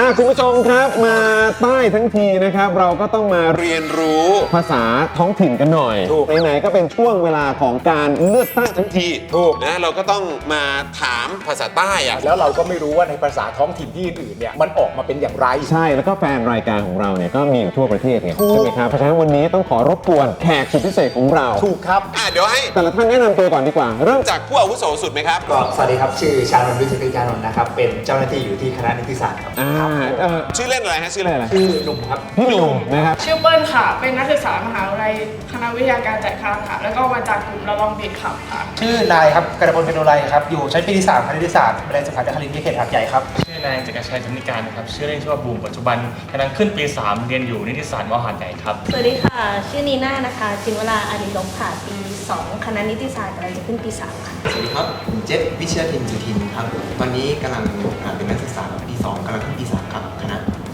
อะคุณผู้ชมครับมาใต้ทั้งทีนะครับ เราก็ต้องมาเรียนรู้ภาษาท้องถิ่นกันหน่อยถูก ไหนๆก็เป็นช่วงเวลาของการเลือกตั้งทั้งทีถูกนะเราก็ต้องมาถามภาษาใต้อะแล้วเราก็ไม่รู้ว่าในภาษาท้องถิ่นที่อื่นๆเนี่ยมันออกมาเป็นอย่างไร ใช่แล้วก็แฟนรายการของเราเนี่ยก็มีอยู่ทั่วประเทศไงถูก ใช่ไหมครับเพราะฉะนั้นวันนี้ต้องขอรบกวนแขกสุดพิเศษของเรา ถูกครับ อะเดี๋ยวให้แต่ละท่านแนะนำตัวก่อนดีกว่า เริ่มจากผู้อาวุโสสุดไหมครับ ก็สวัสดีครับ ชื่อชานนท์วิจิตรยานนท์นะครับ เป็นเจ้าหน้าที่อยู่ที่คณะนิติศาสตร์ครับ อ่าเอ่อชื่อเล่นอะไรฮะชื่อชื่อเล่นอะไรชื่อหนุ่มครับพี่หนุ่มนะครับชื่อเปิ้ลค่ะ เป็นนักศึกษามหาวิทยาลัยคณะวิทยาการจัดการค่ะ แล้วก็มาจากกลุ่มละลองบีดขับค่ะ ชื่อนายครับกระพลเป็นโนไลครับ อยู่ชั้นปีที่3คณะนิติศาสตร์วิทยาลัยสาขาคลินวิเขตหัดใหญ่ครับ ชื่อนายจักรชัยธนิการนะครับ ชื่อเล่นชื่อว่าบูม ปัจจุบันกำลังขึ้นปี3เรียนอยู่นิติศาสตร์มหาดใหญ่ครับ สวัสดีค่ะ ชื่อนีน่านะคะ จินวราอานิลงค่ะ ปี2คณะนิติศาสตร์กำลังจะขึ้นปี3ค่ะ สวัสดีครับ ผมเจษวิเชียรทินสุทินครับ ตอนนี้กำลังอ่าเป็นนักศึกษาปีสองกำลังขึ้นปีสาม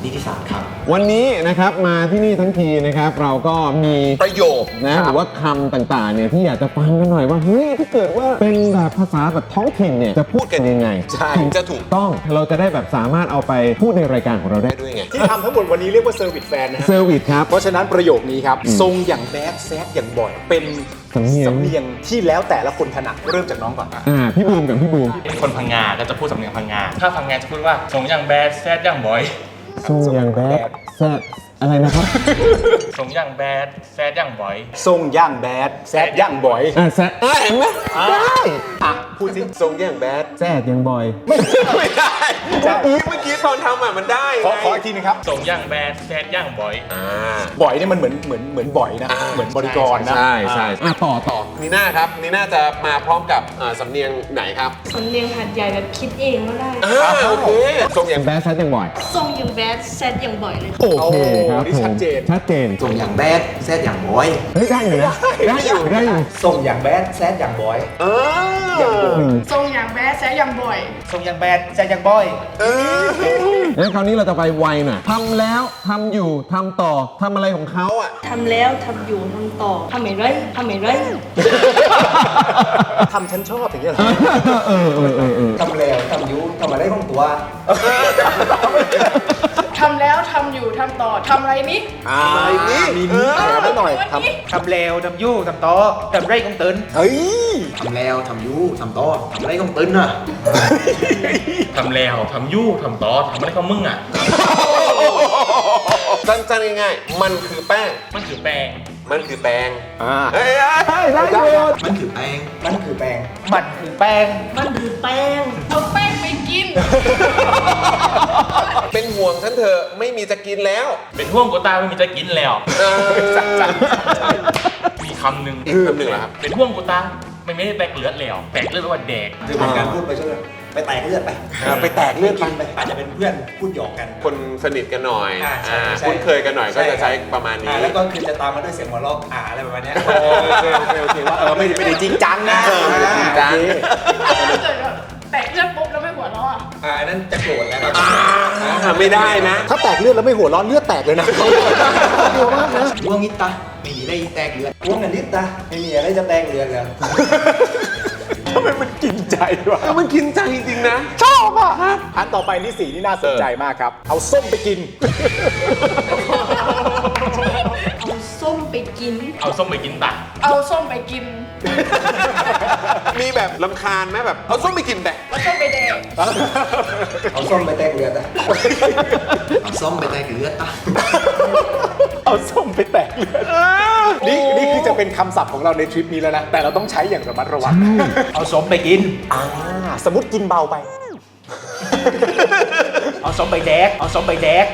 นิติศาสตร์ครับ วันนี้นะครับมาที่นี่ทั้งทีนะครับ เราก็มีประโยคนะหรือว่าคำต่างๆเนี่ยที่อยากจะฟังกันหน่อยว่าเฮ้ยถ้าเกิดว่าเป็นแบบภาษาแบบท้องถิ่นเนี่ยจะพูดกันยังไงใช่ถึงจะถูก ต้องเราจะได้แบบสามารถเอาไปพูดในรายการของเราได้ด้วยไง ที่ทำทั้งหมดวันนี้เรียกว่าเซอร์วิสแฟนนะฮะเซอร์วิสครับ เพราะฉะนั้นประโยคนี้ครับอืมทรงอย่างแบดแซดอย่างบ่อย เป็นสำเนียง สำเนียงที่แล้วแต่ละคนถนัดเริ่มจากน้องก่อน อ่าพี่บูมกับพี่บูมเป็นคนพังงาก็จะพูดสำเนียงพังงาถ้าพังงาจะพูดว่าส่งอย่างแบดแซดอย่างบอย สู้อย่างแบดแซดอะไรนะครับส่งอย่างแบดแซดอย่างบอย ทรงย่างแบดแซดย่างบ่อยอ่าแซดอ่าเห็นไหมได้อะ พูดสิทรงอย่างแบดแซดยังบอย ไม่ได้เมื่อกี้เมื่อกี้ตอนทำอะมันได้ขอไงขออีกทีหนึงครับ ส่งอย่างแบดแซดอย่างบอย อ่า บ่อยเนี่ยมันเหมือนเหมือนเหมือนบ่อยนะเหมือนบริกรนะใช่ใช่อะต่อต่อนีน่าครับนีน่าจะมาพร้อมกับอ่าสำเนียงไหนครับสำเนียงหัดใหญ่แบบคิดเองก็ได้อ่าโอเคทรงออย่าย่างงแบดแซดยังบอย ทรงอย่างแบดแซดอย่างบ่อยเลยค่ะโอเคครับนี่ผมชัดเจนชัดเจนส่งอย่างแบดแซดอย่างบอย เฮ้ยได้อยู่นะได้อยู่ได้อยู่ ส่งอย่างแบดแซดอย่างบอย เอออืมทรงอย่างแบดแซะอย่างบ่อย ทรงยังแบดแซดยังบอย งั้นคราวนี้เราจะไปไวหน่อยทำแล้วทำอยู่ทำต่อทำอะไรของเขาอะ ทำแล้วทำอยู่ทำต่อทำไม่ไรทำไม่ไรทำฉันชอบอย่างเงี้ยเหรอเออเออเออเออทำแล้วทำอยุทำอะไรของตัว ทำแล้วทำอยู่ทำต่อทำอะไรนี้ อ่ามีมีแถมไว้หน่อยททำเลวทำยู่ทำโตอทำไรของตื่นำเฮ้ยทำแล้วทำยูทำต่อทำอะไรของตึนอะทำแล้วทำยู่ทำต่อทำอะไรของมึงอะ สั้นๆง่ายๆมันคือแป้ง มันคือแปลงมันคือแป้งอ่าเฮ้ยเฮ้ยได้ได้อยู่มันถือแป้งมันคือแปลงมันคือแป้ง มันคือแป้งเอาแป้งไป กิน เป็นห่วงฉันเถอะไม่มีจะกินแล้วเป็นห่วงกูตาไม่มีจะกินแล้ว เออมีคำหนึ่งอีกคำหนึ่งเหรอครับ เป็นห่วงกูตาไม่ไม่ได้แตกเลือดแล้วแตกเลือดแปลว่าแดก คือเป็นการพูดไปใช่ไหมไปแตกเลือดไปอ่าไปแตกเลือดไป กินไปอาจจะเป็นเพื่อนพูดหยอกกันคนสนิทกันหน่อยอ่าใช่อ่าใช่คุ้นเคยกันหน่อยก็จะใช้ประมาณนี้ อ่าแล้วก็คือจะตามมาด้วยเสียงหัวเราะอ่าอะไรประมาณเนี้ยโอเคโอเคโอเคว่าเออไม่ได้ไม่ได้จริงจังนะ เออไม่ได้จริงจังโอเคถ้าเกิดแบบแตกเลือดปุ๊บ อะอ่าอันนั้นจะโกรธแล้วครับอ่าไม่ได้นะ ถ้าแตกเลือดแล้วไม่หัวร้อนเลือดแตกเลยนะเดียวมากนะว่วงนิดตาไม่มีได้แตกเลือดพวกนันนิดตาไม่มีอะไรจะแตกเลือดเลยทำไมมันกินใจวะเออมันกินใจจริงๆนะ ชอบอะอันต่อไปนี่สีนี่น่าสนใจมากครับ เอาส้มไปกิน เอาส้มไปกิน เอาส้มไปกินตาเอาส้มไปกิน มีแบบลำคาญไหมแบบ เอาส้มไปกินแต่เอาส้ม ไปแดกเอาส้มไปแตกเลือดนะเอาส้มไปแตกเลือดตาเอาส้มไปแตกเลือดนี่นี่คือจะเป็นคำศัพท์ของเราในทริปนี้แล้วนะ แต่เราต้องใช้อย่างระมัดระวัง เอาสมไปกินอ่าสมมติกินเบาไป เอาสมไปแดก เอาสมไปแดก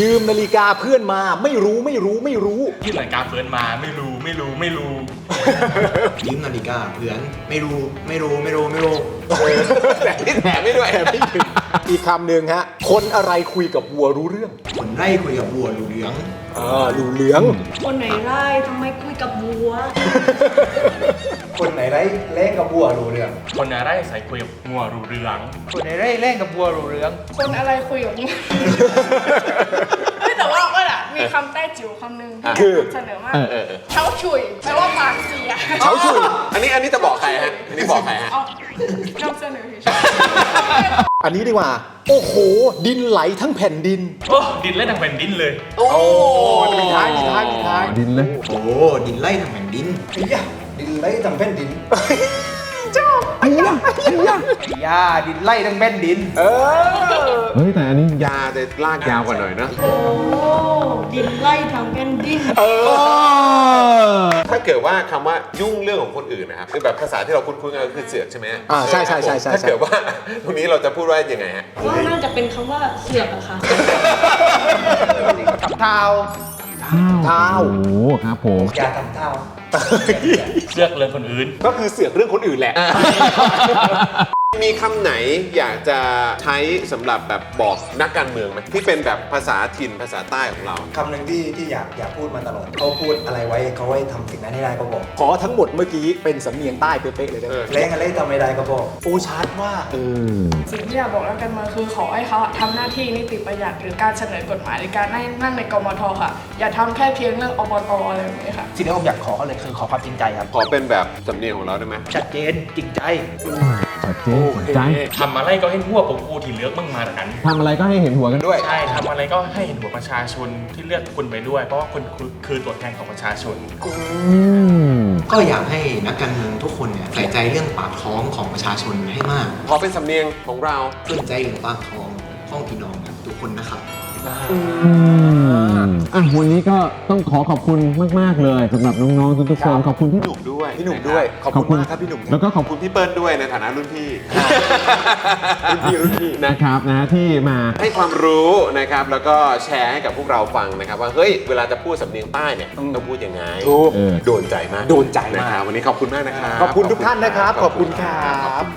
ยืมนาฬิกาเพื่อนมาไม่รู้ไม่รู้ไม่รู้ ที่เหมือนกาเฟิร์นมาไม่รู้ไม่รู้ไม่รู้ ยืมนาฬิกาเพื่อนไม่รู้ไม่รู้ไม่รู้ไม่รู้แต่นี่แถมไม่ด้วยอีกคำหนึ่งฮะ คนอะไรคุยกับวัวรู้เรื่อง คนไร่คุยกับวัวรู้เรื่องอ่ารู้เหลือง คนไหนไร่ทำไมคุยกับวัว คนไหนไร้เล่นกับบัวรู้เรื่อง คนอะไรใส่คุยกับงัวรูเรือง คนในไร่เล่นกับวัวรูเรือง คนอะไรคุยกับมึง จิ๋วคำหนึ่งคือเสนอมาเออเออเออ เช้าฉุยแปลว่าปากเสียเช้าฉุยอันนี้อันนี้จะบอกใครฮะอันนี้บอกใครฮะ เอานำเสนอเฉยอันนี้ดีกว่า โอ้โห ดินไหลทั้งแผ่นดิน โอ้ดินเล่นทางแผ่นดินเลย โอ้มีท้ายมีท้ายมีท้ายดินเลย โอ้ดินไล่ทางแผ่นดินไอ้ยาดินไล่ทั้งแผ่นดิน ไอ้ยะไอ้ยะไอ้ยาดินไล่ทั้งแผ่นดิน เออ เฮ้ยแต่อันนี้ยาจะลากยาวกว่าหน่อยนะ โอ้ดินไล่ทางแผ่นดินถ้าเกิดว่าคำว่ายุ่งเรื่องของคนอื่นนะครับคือแบบภาษาที่เราคุ้นๆกันก็คือเสือกใช่ไหมอ่าใช่ใช่ใช่ใช่ ถ้าเกิดว่า ตรงนี้เราจะพูดว่ายังไงฮะ ว่าน่าจะเป็นคำว่าเสือกอะค่ะเท้าเท้าโอ้โหครับผม อย่าทำเท้า เสือกเรื่องคนอื่น ก็คือเสือกเรื่องคนอื่นแหละ มีคำไหนอยากจะใช้สำหรับแบบบอกนักการเมืองไหมที่เป็นแบบภาษาถิ่นภาษาใต้ของเรา คำหนึ่งที่ที่อยากอยากพูดมาตลอดเขาพูดอะไรไว้เขาไว้ทำสิ่งนั้นให้ได้ก็บอกขอทั้งหมดเมื่อกี้เป็นสำเนียงใต้เป๊ะๆเลยนะเออเล่นอะไรทำไม่ได้ก็บอกโอ้ชัดว่าเออสิ่งที่อยากบอกแล้วกันมาคือขอให้เขาอะทำหน้าที่นิติบัญญัติหรือการเสนอกฎหมายหรือการนั่งในกมทค่ะ อย่าทำแค่เพียงเรื่องอบตอะไรแบบนี้ค่ะ สิ่งที่ผมอยากขอเขาเลยคือขอความจริงใจครับ ขอเป็นแบบสำเนียงของเราได้ไหมชัดเจนจริงใจ ชัดเจนสนใจทำอะไรก็ให้หัวผมกูที่เลือกมึงมาแต่กัน ทำอะไรก็ให้เห็นหัวกันด้วย ใช่ทำอะไรก็ให้เห็นหัวประชาชนที่เลือกคุณไปด้วย เพราะว่าคุณคือคือตัวแทนของประชาชน อืม ก็อยากให้นักการเมืองทุกคนเนี่ยใส่ใจเรื่องปากท้องของประชาชนให้มากขอเป็นสำเนียงของเรา สนใจเรื่องปากท้องของพี่น้องครับทุกคนนะครับ อืม อะวันนี้ก็ต้องขอขอบคุณมากๆเลยสำหรับน้องๆทุกๆคนขอบคุณพี่ พี่หนุ่มด้วยพี่หนุ่มด้วยขอบคุณมากครับพี่หนุ่มแล้วก็ขอบขอบคุคุณณพี่เปิ้ลด้วยในฐานะรุ่นพี่ รุ่นพี่รุ่นพี่นะครับนะที่มา ให้ความรู้นะครับแล้วก็แชร์ให้กับพวกเราฟังนะครับ ว่าเฮ้ยเวลาจะพูดสำเนียงใต้เนี่ยต้องพูดยังไงถูก เออ โดนใจมากโดนใจมาก นะครับวันนี้ขอบคุณมากนะครับ ขอบคุณทุกท่านนะครับ ขอบคุณครับ